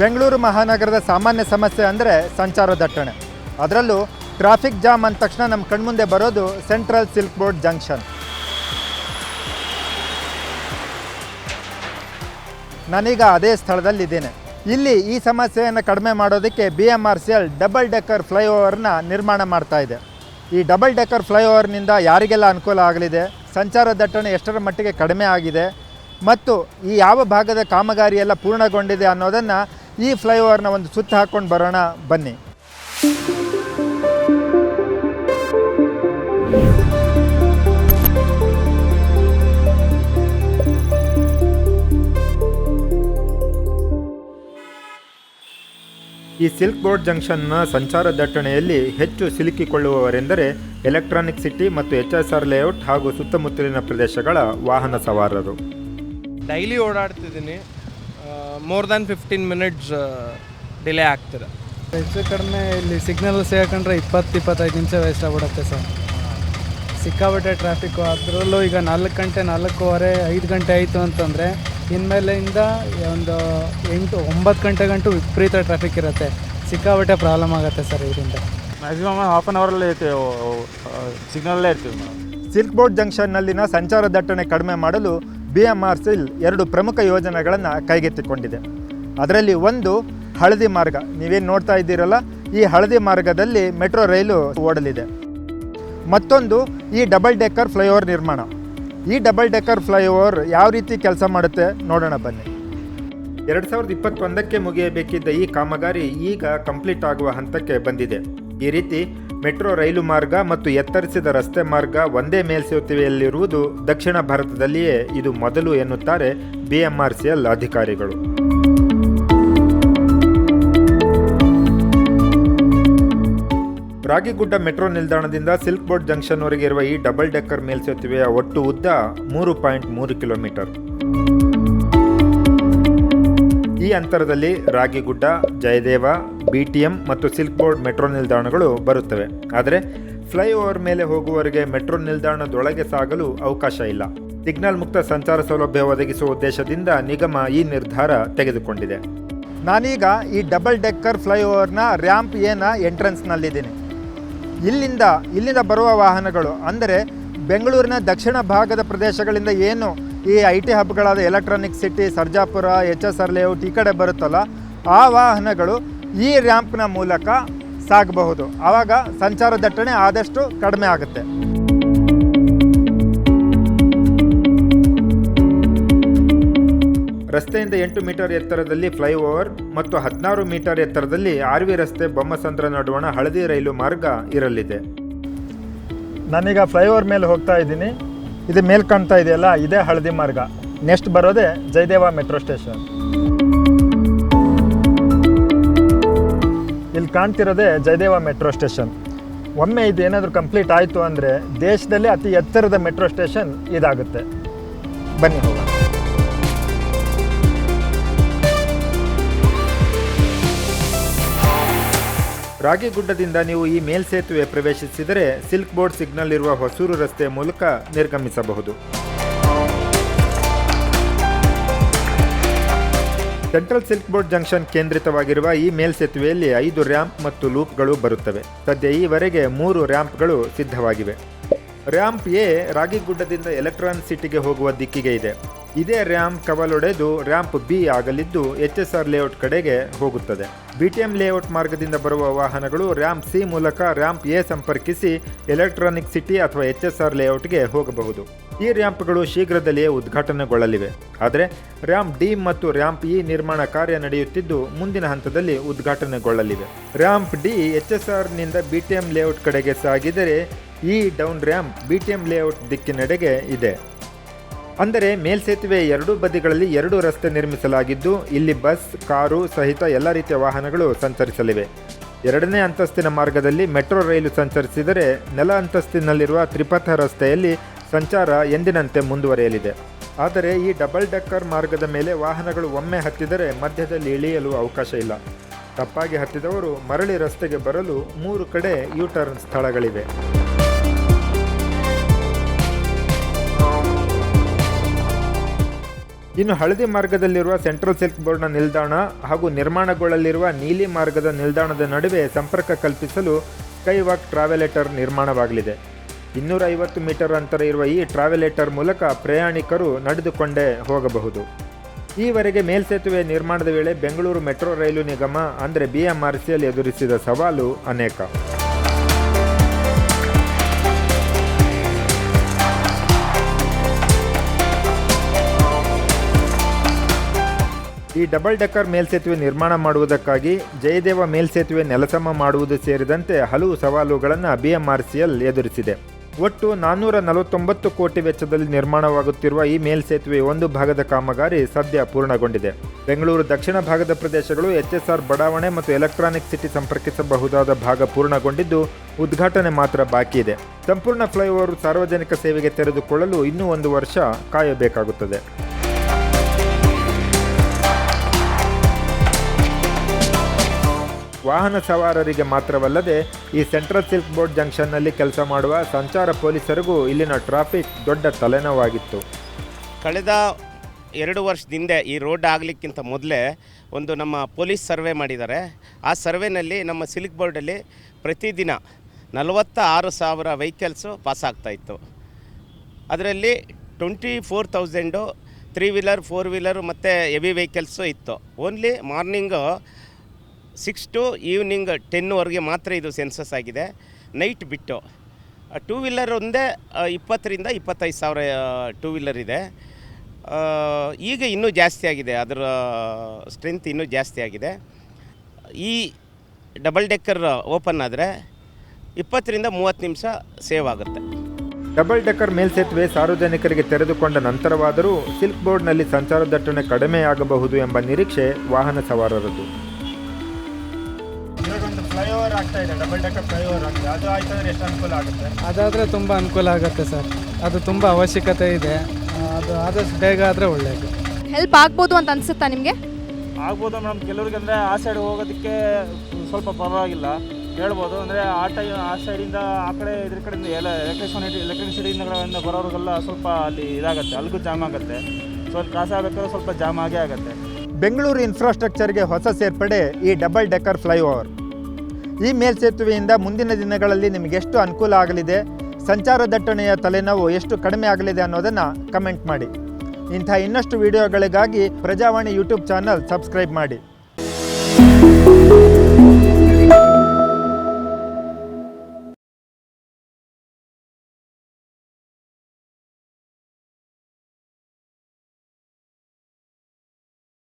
ಬೆಂಗಳೂರು ಮಹಾನಗರದ ಸಾಮಾನ್ಯ ಸಮಸ್ಯೆ ಅಂದರೆ ಸಂಚಾರ ದಟ್ಟಣೆ. ಅದರಲ್ಲೂ ಟ್ರಾಫಿಕ್ ಜಾಮ್ ಅಂದ ತಕ್ಷಣ ನಮ್ಮ ಕಣ್ಮುಂದೆ ಬರೋದು ಸೆಂಟ್ರಲ್ ಸಿಲ್ಕ್ ಬೋರ್ಡ್ ಜಂಕ್ಷನ್. ನಾನೀಗ ಅದೇ ಸ್ಥಳದಲ್ಲಿದ್ದೇನೆ. ಇಲ್ಲಿ ಈ ಸಮಸ್ಯೆಯನ್ನು ಕಡಿಮೆ ಮಾಡೋದಕ್ಕೆ B M R C L double decker ಫ್ಲೈಓವರ್ನ ನಿರ್ಮಾಣ ಮಾಡ್ತಾ ಇದೆ. ಈ ಡಬಲ್ ಡೆಕ್ಕರ್ ಫ್ಲೈಓವರ್ನಿಂದ ಯಾರಿಗೆಲ್ಲ ಅನುಕೂಲ ಆಗಲಿದೆ? ಸಂಚಾರ ದಟ್ಟಣೆ ಎಷ್ಟರ ಮಟ್ಟಿಗೆ ಕಡಿಮೆ ಆಗಿದೆ? ಮತ್ತು ಈ ಯಾವ ಭಾಗದ ಕಾಮಗಾರಿ ಎಲ್ಲ ಪೂರ್ಣಗೊಂಡಿದೆ ಅನ್ನೋದನ್ನು ಈ ಫ್ಲೈಓವರ್ನ ಒಂದು ಸುತ್ತ ಹಾಕ್ಕೊಂಡು ಬರೋಣ, ಬನ್ನಿ. ಈ ಸಿಲ್ಕ್ ಬೋರ್ಡ್ ಜಂಕ್ಷನ್ನ ಸಂಚಾರ ದಟ್ಟಣೆಯಲ್ಲಿ ಹೆಚ್ಚು ಸಿಲುಕಿಕೊಳ್ಳುವವರೆಂದರೆ ಎಲೆಕ್ಟ್ರಾನಿಕ್ ಸಿಟಿ ಮತ್ತು ಎಚ್ ಎಸ್ ಆರ್ ಲೇಔಟ್ ಹಾಗೂ ಸುತ್ತಮುತ್ತಲಿನ ಪ್ರದೇಶಗಳ ವಾಹನ ಸವಾರರು. Daily ಓಡಾಡ್ತಿದ್ದೀನಿ. More than fifteen minutes delay ಆಗ್ತಿದೆ. ಹೆಚ್ಚು ಕಡಿಮೆ ಇಲ್ಲಿ ಸಿಗ್ನಲ್ ಸೇರ್ಕೊಂಡ್ರೆ ಇಪ್ಪತ್ತು ಇಪ್ಪತ್ತೈದು ನಿಮಿಷ ವೇಸ್ಟ್ ಆಗ್ಬಿಡುತ್ತೆ ಸರ್. ಸಿಕ್ಕಾಪಟ್ಟೆ ಟ್ರಾಫಿಕ್ಕು ಅದರಲ್ಲೂ ಈಗ ನಾಲ್ಕು ಗಂಟೆ ನಾಲ್ಕೂವರೆ ಐದು ಗಂಟೆ ಆಯಿತು ಅಂತಂದರೆ ಇನ್ಮೇಲೆಯಿಂದ ಒಂದು ಎಂಟು ಒಂಬತ್ತು ಗಂಟೆ ಗಂಟು ವಿಪರೀತ ಟ್ರಾಫಿಕ್ ಇರುತ್ತೆ. ಸಿಕ್ಕಾಪಟ್ಟೆ ಪ್ರಾಬ್ಲಮ್ ಆಗುತ್ತೆ ಸರ್ ಇದರಿಂದ. ಮ್ಯಾಕ್ಸಿಮಮ್ ಹಾಫ್ ಆನ್ ಅವರಲ್ಲಿ ಸಿಗ್ನಲ್ಲೇ ಇರ್ತೀವಿ ಸಿಲ್ಕ್ ಬೋರ್ಡ್ ಜಂಕ್ಷನ್ನಲ್ಲಿನ ಸಂಚಾರ ದಟ್ಟಣೆ ಕಡಿಮೆ ಮಾಡಲು ಬಿ ಎಂ ಆರ್ ಸಿಲ್ ಎರಡು ಪ್ರಮುಖ ಯೋಜನೆಗಳನ್ನು ಕೈಗೆತ್ತಿಕೊಂಡಿದೆ. ಅದರಲ್ಲಿ ಒಂದು ಹಳದಿ ಮಾರ್ಗ. ನೀವೇನು ನೋಡ್ತಾ ಇದ್ದೀರಲ್ಲ, ಈ ಹಳದಿ ಮಾರ್ಗದಲ್ಲಿ ಮೆಟ್ರೋ ರೈಲು ಓಡಲಿದೆ. ಮತ್ತೊಂದು ಈ ಡಬಲ್ ಡೆಕ್ಕರ್ ಫ್ಲೈಓವರ್ ನಿರ್ಮಾಣ. ಈ ಡಬಲ್ ಡೆಕ್ಕರ್ ಫ್ಲೈಓವರ್ ಯಾವ ರೀತಿ ಕೆಲಸ ಮಾಡುತ್ತೆ ನೋಡೋಣ ಬನ್ನಿ. ಎರಡು ಸಾವಿರದ ಇಪ್ಪತ್ತೊಂದಕ್ಕೆ ಮುಗಿಯಬೇಕಿದ್ದ ಈ ಕಾಮಗಾರಿ ಈಗ ಕಂಪ್ಲೀಟ್ ಆಗುವ ಹಂತಕ್ಕೆ ಬಂದಿದೆ. ಈ ರೀತಿ ಮೆಟ್ರೋ ರೈಲು ಮಾರ್ಗ ಮತ್ತು ಎತ್ತರಿಸಿದ ರಸ್ತೆ ಮಾರ್ಗ ಒಂದೇ ಮೇಲ್ಸೇತುವೆಯಲ್ಲಿರುವುದು ದಕ್ಷಿಣ ಭಾರತದಲ್ಲಿಯೇ ಇದು ಮೊದಲು ಎನ್ನುತ್ತಾರೆ ಬಿಎಂಆರ್ಸಿಎಲ್ ಅಧಿಕಾರಿಗಳು. ರಾಗಿಗುಡ್ಡ ಮೆಟ್ರೋ ನಿಲ್ದಾಣದಿಂದ ಸಿಲ್ಕ್ ಬೋರ್ಡ್ ಜಂಕ್ಷನ್ವರೆಗೆ ಇರುವ ಈ ಡಬಲ್ ಡೆಕ್ಕರ್ ಮೇಲ್ಸೇತುವೆಯ ಒಟ್ಟು ಉದ್ದ ಮೂರು ಪಾಯಿಂಟ್ ಮೂರು ಕಿಲೋಮೀಟರ್. ಈ ಅಂತರದಲ್ಲಿ ರಾಗಿಗುಡ್ಡ, ಜಯದೇವ ಬಿಟಿಎಂ ಮತ್ತು ಸಿಲ್ಕ್ ಬೋರ್ಡ್ ಮೆಟ್ರೋ ನಿಲ್ದಾಣಗಳು ಬರುತ್ತವೆ. ಆದರೆ ಫ್ಲೈಓವರ್ ಮೇಲೆ ಹೋಗುವವರಿಗೆ ಮೆಟ್ರೋ ನಿಲ್ದಾಣದೊಳಗೆ ಸಾಗಲು ಅವಕಾಶ ಇಲ್ಲ. ಸಿಗ್ನಲ್ ಮುಕ್ತ ಸಂಚಾರ ಸೌಲಭ್ಯ ಒದಗಿಸುವ ಉದ್ದೇಶದಿಂದ ನಿಗಮ ಈ ನಿರ್ಧಾರ ತೆಗೆದುಕೊಂಡಿದೆ. ನಾನೀಗ ಈ ಡಬಲ್ ಡೆಕ್ಕರ್ ಫ್ಲೈಓವರ್ನ ರ್ಯಾಂಪ್ ಏನ ಎಂಟ್ರೆನ್ಸ್ನಲ್ಲಿದ್ದೀನಿ. ಇಲ್ಲಿಂದ ಇಲ್ಲಿಂದ ಬರುವ ವಾಹನಗಳು, ಅಂದರೆ ಬೆಂಗಳೂರಿನ ದಕ್ಷಿಣ ಭಾಗದ ಪ್ರದೇಶಗಳಿಂದ ಏನು ಈ I T ಹಬ್ಗಳಾದ electronic city, Sarjapur, H S R layout ಈ ಕಡೆ ಬರುತ್ತಲ್ಲ, ಆ ವಾಹನಗಳು ಈ ರ್ಯಾಂಪ್ನ ಮೂಲಕ ಸಾಗಬಹುದು. ಆವಾಗ ಸಂಚಾರ ದಟ್ಟಣೆ ಆದಷ್ಟು ಕಡಿಮೆ ಆಗುತ್ತೆ. ರಸ್ತೆಯಿಂದ ಎಂಟು ಮೀಟರ್ ಎತ್ತರದಲ್ಲಿ ಫ್ಲೈಓವರ್ ಮತ್ತು ಹದಿನಾರು ಮೀಟರ್ ಎತ್ತರದಲ್ಲಿ ಆರ್ ವಿ ರಸ್ತೆ ಬೊಮ್ಮಸಂದ್ರ ನಡುವಣ ಹಳದಿ ರೈಲು ಮಾರ್ಗ ಇರಲಿದೆ. ನಾನೀಗ ಫ್ಲೈಓವರ್ ಮೇಲೆ ಹೋಗ್ತಾ ಇದ್ದೀನಿ. ಇದು ಮೇಲೆ ಕಾಣ್ತಾ ಇದೆಯಲ್ಲ, ಇದೇ ಹಳದಿ ಮಾರ್ಗ. ನೆಕ್ಸ್ಟ್ ಬರೋದೇ ಜಯದೇವ ಮೆಟ್ರೋ ಸ್ಟೇಷನ್. ಇಲ್ಲಿ ಕಾಣ್ತಿರೋದೇ ಜಯದೇವ ಮೆಟ್ರೋ ಸ್ಟೇಷನ್. ಒಮ್ಮೆ ಇದು ಏನಾದರೂ ಕಂಪ್ಲೀಟ್ ಆಯಿತು ಅಂದರೆ ದೇಶದಲ್ಲೇ ಅತಿ ಎತ್ತರದ ಮೆಟ್ರೋ ಸ್ಟೇಷನ್ ಇದಾಗುತ್ತೆ. ಬನ್ನಿ ಹೋಗೋಣ. ರಾಗಿಗುಡ್ಡದಿಂದ ನೀವು ಈ ಮೇಲ್ಸೇತುವೆ ಪ್ರವೇಶಿಸಿದರೆ ಸಿಲ್ಕ್ ಬೋರ್ಡ್ ಸಿಗ್ನಲ್ ಇರುವ ಹೊಸೂರು ರಸ್ತೆ ಮೂಲಕ ನಿರ್ಗಮಿಸಬಹುದು. ಸೆಂಟ್ರಲ್ ಸಿಲ್ಕ್ ಬೋರ್ಡ್ ಜಂಕ್ಷನ್ ಕೇಂದ್ರಿತವಾಗಿರುವ ಈ ಮೇಲ್ಸೇತುವೆಯಲ್ಲಿ ಐದು ರ್ಯಾಂಪ್ ಮತ್ತು ಲೂಪ್ಗಳು ಬರುತ್ತವೆ. ಸದ್ಯ ಈವರೆಗೆ ಮೂರು ರ್ಯಾಂಪ್ಗಳು ಸಿದ್ಧವಾಗಿವೆ. ರ್ಯಾಂಪ್ ಎ ರಾಗಿಗುಡ್ಡದಿಂದ ಎಲೆಕ್ಟ್ರಾನ್ ಸಿಟಿಗೆ ಹೋಗುವ ದಿಕ್ಕಿಗೆ ಇದೆ. ಇದೇ ರ್ಯಾಂಪ್ ಕವಲೊಡೆದು ರ್ಯಾಂಪ್ ಬಿ ಆಗಲಿದ್ದು ಎಚ್ ಎಸ್ ಆರ್ ಲೇಔಟ್ ಕಡೆಗೆ ಹೋಗುತ್ತದೆ. ಬಿ ಟಿ ಎಂ ಲೇಔಟ್ ಮಾರ್ಗದಿಂದ ಬರುವ ವಾಹನಗಳು ರ್ಯಾಂಪ್ ಸಿ ಮೂಲಕ ರ್ಯಾಂಪ್ ಎ ಸಂಪರ್ಕಿಸಿ ಎಲೆಕ್ಟ್ರಾನಿಕ್ ಸಿಟಿ ಅಥವಾ ಎಚ್ ಎಸ್ ಆರ್ ಲೇಔಟ್ಗೆ ಹೋಗಬಹುದು. ಈ ರ್ಯಾಂಪ್ಗಳು ಶೀಘ್ರದಲ್ಲಿಯೇ ಉದ್ಘಾಟನೆಗೊಳ್ಳಲಿವೆ. ಆದರೆ ರ್ಯಾಂಪ್ ಡಿ ಮತ್ತು ರ್ಯಾಂಪ್ ಇ ನಿರ್ಮಾಣ ಕಾರ್ಯ ನಡೆಯುತ್ತಿದ್ದು ಮುಂದಿನ ಹಂತದಲ್ಲಿ ಉದ್ಘಾಟನೆಗೊಳ್ಳಲಿವೆ. ರ್ಯಾಂಪ್ ಡಿ ಎಚ್ ಎಸ್ ಆರ್ನಿಂದ ಬಿಟಿಎಂ ಲೇಔಟ್ ಕಡೆಗೆ ಸಾಗಿದರೆ ಈ ಡೌನ್ ರ್ಯಾಂಪ್ ಬಿಟಿಎಂ ಲೇಔಟ್ ದಿಕ್ಕಿನೆಡೆಗೆ ಇದೆ. ಅಂದರೆ ಮೇಲ್ಸೇತುವೆ ಎರಡೂ ಬದಿಗಳಲ್ಲಿ ಎರಡು ರಸ್ತೆ ನಿರ್ಮಿಸಲಾಗಿದ್ದು, ಇಲ್ಲಿ ಬಸ್, ಕಾರು ಸಹಿತ ಎಲ್ಲ ರೀತಿಯ ವಾಹನಗಳು ಸಂಚರಿಸಲಿವೆ. ಎರಡನೇ ಅಂತಸ್ತಿನ ಮಾರ್ಗದಲ್ಲಿ ಮೆಟ್ರೋ ರೈಲು ಸಂಚರಿಸಿದರೆ ನೆಲ ಅಂತಸ್ತಿನಲ್ಲಿರುವ ತ್ರಿಪಥ ರಸ್ತೆಯಲ್ಲಿ ಸಂಚಾರ ಎಂದಿನಂತೆ ಮುಂದುವರಿಯಲಿದೆ. ಆದರೆ ಈ ಡಬಲ್ ಡೆಕ್ಕರ್ ಮಾರ್ಗದ ಮೇಲೆ ವಾಹನಗಳು ಒಮ್ಮೆ ಹತ್ತಿದರೆ ಮಧ್ಯದಲ್ಲಿ ಇಳಿಯಲು ಅವಕಾಶ ಇಲ್ಲ. ತಪ್ಪಾಗಿ ಹತ್ತಿದವರು ಮರಳಿ ರಸ್ತೆಗೆ ಬರಲು ಮೂರು ಕಡೆ ಯೂ ಟರ್ನ್ ಸ್ಥಳಗಳಿವೆ. ಇನ್ನು ಹಳದಿ ಮಾರ್ಗದಲ್ಲಿರುವ ಸೆಂಟ್ರಲ್ ಸಿಲ್ಕ್ ಬೋರ್ಡ್ನ ನಿಲ್ದಾಣ ಹಾಗೂ ನಿರ್ಮಾಣಗೊಳ್ಳಲಿರುವ ನೀಲಿ ಮಾರ್ಗದ ನಿಲ್ದಾಣದ ನಡುವೆ ಸಂಪರ್ಕ ಕಲ್ಪಿಸಲು ಸ್ಕೈವಾಕ್ ಟ್ರಾವೆಲೇಟರ್ ನಿರ್ಮಾಣವಾಗಲಿದೆ. ಇನ್ನೂರ ಐವತ್ತು ಮೀಟರ್ ಅಂತರ ಇರುವ ಈ ಟ್ರಾವೆಲೇಟರ್ ಮೂಲಕ ಪ್ರಯಾಣಿಕರು ನಡೆದುಕೊಂಡೇ ಹೋಗಬಹುದು. ಈವರೆಗೆ ಮೇಲ್ಸೇತುವೆ ನಿರ್ಮಾಣದ ವೇಳೆ ಬೆಂಗಳೂರು ಮೆಟ್ರೋ ರೈಲು ನಿಗಮ, ಅಂದರೆ ಬಿ ಎದುರಿಸಿದ ಸವಾಲು ಅನೇಕ. ಈ ಡಬಲ್ ಡೆಕ್ಕರ್ ಮೇಲ್ಸೇತುವೆ ನಿರ್ಮಾಣ ಮಾಡುವುದಕ್ಕಾಗಿ ಜಯದೇವ ಮೇಲ್ಸೇತುವೆ ನೆಲಸಮ ಮಾಡುವುದು ಸೇರಿದಂತೆ ಹಲವು ಸವಾಲುಗಳನ್ನು ಬಿಎಂಆರ್ಸಿಎಲ್ ಎದುರಿಸಿದೆ. ಒಟ್ಟು ನಾನ್ನೂರ ನಲವತ್ತೊಂಬತ್ತು ಕೋಟಿ ವೆಚ್ಚದಲ್ಲಿ ನಿರ್ಮಾಣವಾಗುತ್ತಿರುವ ಈ ಮೇಲ್ಸೇತುವೆ ಒಂದು ಭಾಗದ ಕಾಮಗಾರಿ ಸದ್ಯ ಪೂರ್ಣಗೊಂಡಿದೆ. ಬೆಂಗಳೂರು ದಕ್ಷಿಣ ಭಾಗದ ಪ್ರದೇಶಗಳು ಎಚ್ಎಸ್ಆರ್ ಬಡಾವಣೆ ಮತ್ತು ಎಲೆಕ್ಟ್ರಾನಿಕ್ ಸಿಟಿ ಸಂಪರ್ಕಿಸಬಹುದಾದ ಭಾಗ ಪೂರ್ಣಗೊಂಡಿದ್ದು ಉದ್ಘಾಟನೆ ಮಾತ್ರ ಬಾಕಿ ಇದೆ. ಸಂಪೂರ್ಣ ಫ್ಲೈಓವರ್ ಸಾರ್ವಜನಿಕ ಸೇವೆಗೆ ತೆರೆದುಕೊಳ್ಳಲು ಇನ್ನೂ ಒಂದು ವರ್ಷ ಕಾಯಬೇಕಾಗುತ್ತದೆ. ವಾಹನ ಸವಾರರಿಗೆ ಮಾತ್ರವಲ್ಲದೆ ಈ ಸೆಂಟ್ರಲ್ ಸಿಲ್ಕ್ ಬೋರ್ಡ್ ಜಂಕ್ಷನ್ನಲ್ಲಿ ಕೆಲಸ ಮಾಡುವ ಸಂಚಾರ ಪೊಲೀಸರಿಗೂ ಇಲ್ಲಿನ ಟ್ರಾಫಿಕ್ ದೊಡ್ಡ ತಲೆನೋವಾಗಿತ್ತು. ಕಳೆದ ಎರಡು ವರ್ಷದಿಂದ ಈ ರೋಡ್ ಆಗಲಿಕ್ಕಿಂತ ಮೊದಲೇ ಒಂದು ನಮ್ಮ ಪೊಲೀಸ್ ಸರ್ವೆ ಮಾಡಿದ್ದಾರೆ. ಆ ಸರ್ವೆನಲ್ಲಿ ನಮ್ಮ ಸಿಲ್ಕ್ ಬೋರ್ಡಲ್ಲಿ ಪ್ರತಿದಿನ ನಲವತ್ತ ಆರು ಸಾವಿರ ವೆಹಿಕಲ್ಸು ಪಾಸ್ ಆಗ್ತಾಯಿತ್ತು ಅದರಲ್ಲಿ twenty four thousand three wheeler, four wheeler ಮತ್ತು ಹೆವಿ ವೆಹಿಕಲ್ಸು ಇತ್ತು. Only morning six to evening ಟೆನ್ವರೆಗೆ ಮಾತ್ರ ಇದು ಸೆನ್ಸಸ್ ಆಗಿದೆ. ನೈಟ್ ಬಿಟ್ಟು. ಟೂ ವೀಲರ್ ಒಂದೇ ಇಪ್ಪತ್ತರಿಂದ ಇಪ್ಪತ್ತೈದು ಸಾವಿರ ಟೂ ವೀಲರ್ ಇದೆ. ಈಗ ಇನ್ನೂ ಜಾಸ್ತಿ ಆಗಿದೆ. ಅದರ ಸ್ಟ್ರೆಂತ್ ಇನ್ನೂ ಜಾಸ್ತಿ ಆಗಿದೆ. ಈ ಡಬಲ್ ಡೆಕ್ಕರ್ ಓಪನ್ ಆದರೆ ಇಪ್ಪತ್ತರಿಂದ ಮೂವತ್ತು ನಿಮಿಷ ಸೇವ್ ಆಗುತ್ತೆ. ಡಬಲ್ ಡೆಕ್ಕರ್ ಮೇಲ್ಸೇತುವೆ ಸಾರ್ವಜನಿಕರಿಗೆ ತೆರೆದುಕೊಂಡ ನಂತರವಾದರೂ ಸಿಲ್ಕ್ ಬೋರ್ಡ್ನಲ್ಲಿ ಸಂಚಾರ ದಟ್ಟಣೆ ಕಡಿಮೆಯಾಗಬಹುದು ಎಂಬ ನಿರೀಕ್ಷೆ ವಾಹನ ಸವಾರರದ್ದು. ಆಗ್ತಾ ಇದೆ ಡಬಲ್ ಡೆಕ್ಕರ್ ಫ್ಲೈಓವರ್ ಆಗ್ತದೆ ಅದು ಆಯ್ತು ಅಂದ್ರೆ ಎಷ್ಟು ಅನುಕೂಲ ಆಗುತ್ತೆ? ಅದಾದರೆ ತುಂಬ ಅನುಕೂಲ ಆಗುತ್ತೆ ಸರ್. ಅದು ತುಂಬ ಅವಶ್ಯಕತೆ ಇದೆ. ಅದು ಆದಷ್ಟು ಬೇಗ ಆದರೆ ಒಳ್ಳೆಯದು ಹೆಲ್ಪ್ ಆಗ್ಬೋದು ಅಂತ ಅನ್ಸುತ್ತಾ ನಿಮಗೆ? ಆಗ್ಬೋದು ಮೇಡಮ್. ಕೆಲವ್ರಿಗೆ ಅಂದರೆ ಆ ಸೈಡ್ ಹೋಗೋದಕ್ಕೆ ಸ್ವಲ್ಪ ಪರವಾಗಿಲ್ಲ. ಹೇಳ್ಬೋದು. ಅಂದರೆ ಆ ಟೈ ಆ ಸೈಡಿಂದ ಆ ಕಡೆ ಇದ್ರ ಕಡೆಯಿಂದ ಎಲ್ಲ ಎಲೆಕ್ಟ್ರಿಸಿಟಿ ಎಲೆಕ್ಟ್ರಿಸಿಟಿಯಿಂದ ಬರೋರಿಗೆಲ್ಲ ಸ್ವಲ್ಪ ಅಲ್ಲಿ ಇದಾಗುತ್ತೆ. ಅಲ್ಲಿಗೂ ಜಾಮ್ ಆಗುತ್ತೆ. ಸೊ ಅಲ್ಲಿ ಕ್ರಾಸ್ ಆಗಬೇಕಾದ್ರೆ ಸ್ವಲ್ಪ ಜಾಮ್ ಆಗೇ ಆಗುತ್ತೆ. ಬೆಂಗಳೂರು ಇನ್ಫ್ರಾಸ್ಟ್ರಕ್ಚರ್ಗೆ ಹೊಸ ಸೇರ್ಪಡೆ ಈ ಡಬಲ್ ಡೆಕ್ಕರ್ ಫ್ಲೈಓವರ್ ಈ ಮೇಲ್ಸೇತುವೆಯಿಂದ ಮುಂದಿನ ದಿನಗಳಲ್ಲಿ ನಿಮಗೆಷ್ಟು ಅನುಕೂಲ ಆಗಲಿದೆ? ಸಂಚಾರ ದಟ್ಟಣೆಯ ತಲೆನೋವು ಎಷ್ಟು ಕಡಿಮೆ ಆಗಲಿದೆ ಅನ್ನೋದನ್ನು ಕಮೆಂಟ್ ಮಾಡಿ. ಇಂಥ ಇನ್ನಷ್ಟು ವಿಡಿಯೋಗಳಿಗಾಗಿ ಪ್ರಜಾವಾಣಿ ಯೂಟ್ಯೂಬ್ ಚಾನಲ್ ಸಬ್ಸ್ಕ್ರೈಬ್ ಮಾಡಿ.